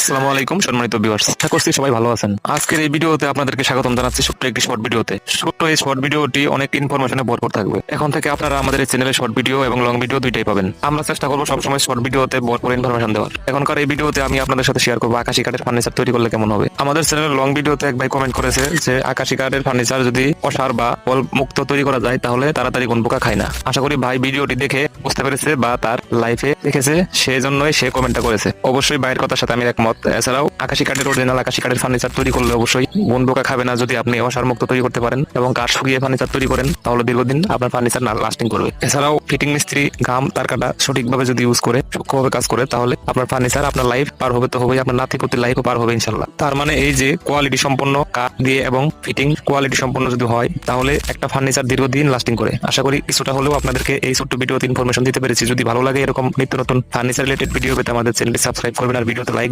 আসসালামু আলাইকুম সম্মানিত ভিউয়ার্স আশা করছি সবাই ভালো আছেন। আজকের এই ভিডিওতে আপনাদেরকে স্বাগতম জানাচ্ছি ছোট্ট একটি শর্ট ভিডিওতে। ছোট্ট এই শর্ট ভিডিওটি অনেক ইনফরমেশনে ভরপুর থাকবে। এখন থেকে আপনারা আমাদের এই চ্যানেলে শর্ট ভিডিও এবং লং ভিডিও দুইটাই পাবেন। আমরা চেষ্টা করব সবসময় শর্ট ভিডিওতে ভরপুর ইনফরমেশন দেওয়ার। এখনকার এই ভিডিওতে আমি আপনাদের সাথে শেয়ার করব আকাশি কাঠের ফার্নিচার তৈরি করলে কেমন হবে। আমাদের চ্যানেলের লং ভিডিওতে এক ভাই কমেন্ট করেছে যে আকাশি কাঠের ফার্নিচার যদি অসার বা বল মুক্ত তৈরি করা যায় তাহলে তাড়াতাড়ি কোন পোকা খায় না? আশা করি ভাই ভিডিওটি দেখে বুঝতে পেরেছে বা তার লাইফে দেখেছে। সেই জন্যই সে কমেন্টটা করেছে। অবশ্যই ভাইয়ের কথার সাথে আমি একমত। এছাড়াও আকাশি কাঠের অরিজিনাল আকাশি কাঠের ফার্নিচার তৈরি করলে অবশ্যই বন পোকা খাবে না যদি আপনি অসার মুক্ত তৈরি করতে পারেন এবং কাঠ শুকিয়ে ফার্নিচার তৈরি করেন, তাহলে দীর্ঘদিন আপনার ফার্নিচার না লাস্টিং করবে। এছাড়াও ফিটিং মিস্ত্রি ঘাম, তার কাটা সঠিকভাবে যদি ইউজ করে, সূক্ষ্মভাবে কাজ করে, তাহলে আপনার ফার্নিচার আপনার লাইফ পার হবে তো হবেই, আপনার নাতিপতি লাইফও পার হবে ইনশাল্লাহ তার মানে এই যে কোয়ালিটি সম্পন্ন কাঠ দিয়ে এবং ফিটিং কোয়ালিটি সম্পন্ন যদি হয়, তাহলে একটা ফার্নিচার দীর্ঘদিন লাস্টিং করে। আশা করি কিছুটা হলেও আপনাদেরকে এই ছোট্ট ভিডিওতে ইনফরমেশন দিতে পেরেছি। যদি ভালো লাগে এরকম নিত্য নতুন ফার্নিচার রিলেটেড ভিডিও পেতে আমাদের চ্যানেলটি সাবস্ক্রাইব করবেন আর ভিডিওতে লাইক